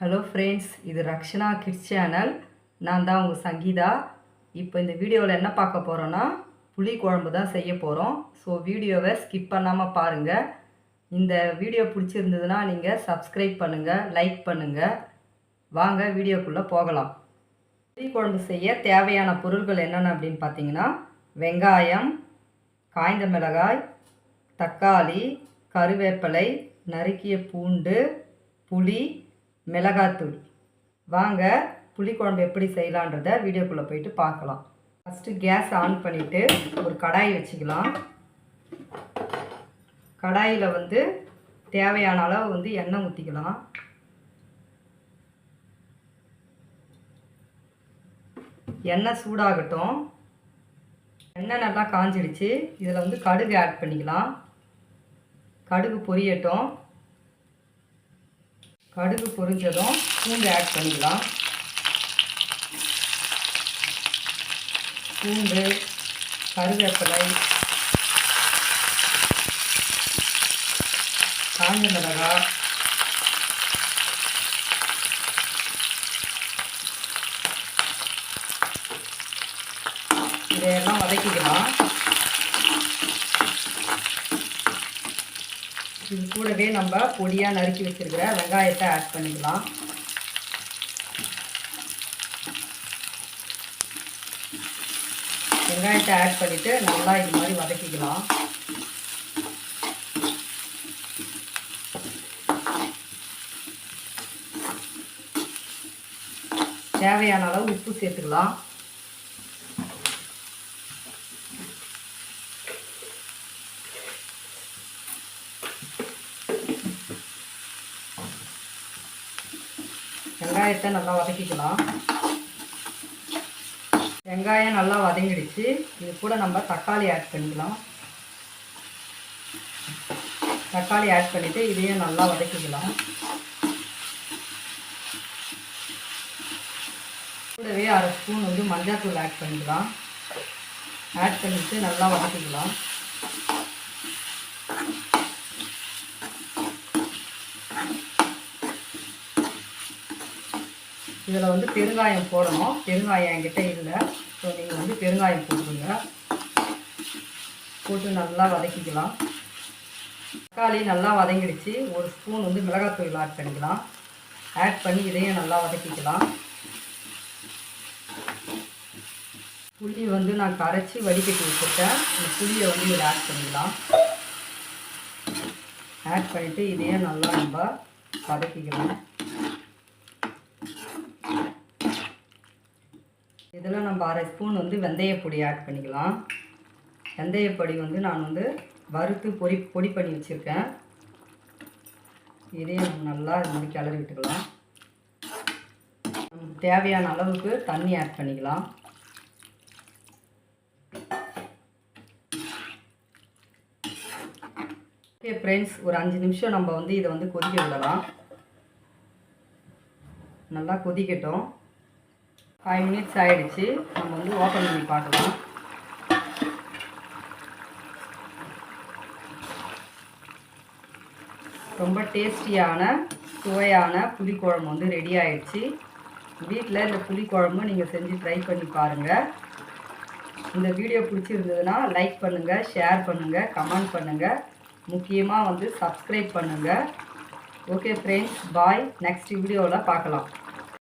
Hello friends இது Rakshana kids channel நான் தான் உங்கள் சங்கீதா. இப்போ இந்த வீடியோவில் என்ன பார்க்க போகிறோன்னா புளி குழம்பு தான் செய்ய போகிறோம் ஸோ வீடியோவை ஸ்கிப் பண்ணாமல் பாருங்கள் இந்த வீடியோ பிடிச்சிருந்ததுன்னா நீங்கள் சப்ஸ்கிரைப் பண்ணுங்கள் லைக் பண்ணுங்கள் வாங்க வீடியோக்குள்ளே போகலாம். புளி குழம்பு செய்ய தேவையான பொருட்கள் என்னென்ன அப்படின்னு பார்த்தீங்கன்னா வெங்காயம் காய்ந்த மிளகாய் தக்காளி கருவேப்பிலை நறுக்கிய பூண்டு புளி மிளகாத்தூள். வாங்க புளிக்குழம்பு எப்படி செய்யலான்றத வீடியோக்குள்ளே போயிட்டு பார்க்கலாம். ஃபஸ்ட்டு கேஸ் ஆன் பண்ணிவிட்டு ஒரு கடாய் வச்சுக்கலாம். கடாயில் வந்து தேவையான அளவு வந்து எண்ணெய் ஊற்றிக்கலாம் எண்ணெய் சூடாகட்டும். எண்ணெய் நல்லா காஞ்சிடுச்சு. இதில் வந்து கடுகு ஆட் பண்ணிக்கலாம். கடுகு பொரியட்டும். கடுகு பொரிஞ்சதும் பூண்டு ஆட் பண்ணிக்கலாம். பூண்டு கருவேப்பிலை காஞ்ச மிளகாய் இதையெல்லாம் வதக்கிக்கலாம். இது கூடவே நம்ம பொடியாக நறுக்கி வச்சுருக்கிற வெங்காயத்தை ஆட் பண்ணிக்கலாம். வெங்காயத்தை ஆட் பண்ணிவிட்டு நல்லா இது மாதிரி வதக்கிக்கலாம். தேவையான அளவு உப்பு சேர்த்துக்கலாம். வெங்காயத்தை நல்லா வதக்கிக்கலாம். வெங்காயம் நல்லா வதங்கிடுச்சு. இது கூட நம்ம தக்காளி ஆட் பண்ணிக்கலாம். தக்காளி ஆட் பண்ணிவிட்டு இதையும் நல்லா வதக்கிக்கலாம். கூடவே அரை ஸ்பூன் வந்து மஞ்சள் தூள் ஆட் பண்ணிக்கலாம். ஆட் பண்ணிவிட்டு நல்லா வதக்கிக்கலாம். இதில் வந்து பெருங்காயம் போடணும். பெருங்காயம் என்கிட்ட இல்லை. ஸோ நீங்கள் வந்து பெருங்காயம் போட்டுருங்க போட்டு நல்லா வதக்கிக்கலாம். தக்காளி நல்லா வதங்கிடுச்சு. ஒரு ஸ்பூன் வந்து மிளகாத்தூள் ஆட் பண்ணிக்கலாம். ஆட் பண்ணி இதையும் நல்லா வதக்கிக்கலாம். புளி வந்து நான் கரைச்சி வடிகட்டி வச்சுருக்கேன். இந்த புளியை வந்து இதில் ஆட் பண்ணிக்கலாம். ஆட் பண்ணிவிட்டு இதையும் நல்லா நம்ம வதக்கிக்கலாம். இதில் நம்ம அரை ஸ்பூன் வந்து வெந்தயப்பொடி ஆட் பண்ணிக்கலாம். வெந்தயப்பொடி வந்து நான் வந்து வறுத்து பொடி பொடி பண்ணி வச்சுருக்கேன். இதையும் நல்லா இது மாதிரி கிளறி விட்டுக்கலாம். நமக்கு தேவையான அளவுக்கு தண்ணி ஆட் பண்ணிக்கலாம். ஓகே ஃப்ரெண்ட்ஸ் ஒரு அஞ்சு நிமிஷம் நம்ம வந்து இதை வந்து கொதிக்க விடலாம். நல்லா கொதிக்கட்டும். ஃபைவ் மினிட்ஸ் ஆகிடுச்சு நம்ம வந்து ஓப்பன் பண்ணி பார்க்கலாம். ரொம்ப டேஸ்டியான சுவையான புளிக்குழம்பு வந்து ரெடி ஆயிடுச்சு. வீட்டில் இந்த புளிக்குழம்பு நீங்கள் செஞ்சு ட்ரை பண்ணி பாருங்கள் இந்த வீடியோ பிடிச்சிருந்ததுன்னா லைக் பண்ணுங்கள் ஷேர் பண்ணுங்கள் கமெண்ட் பண்ணுங்கள் முக்கியமாக வந்து சப்ஸ்கிரைப் பண்ணுங்கள் ஓகே ஃப்ரெண்ட்ஸ் பாய் நெக்ஸ்ட் வீடியோவில் பார்க்கலாம்.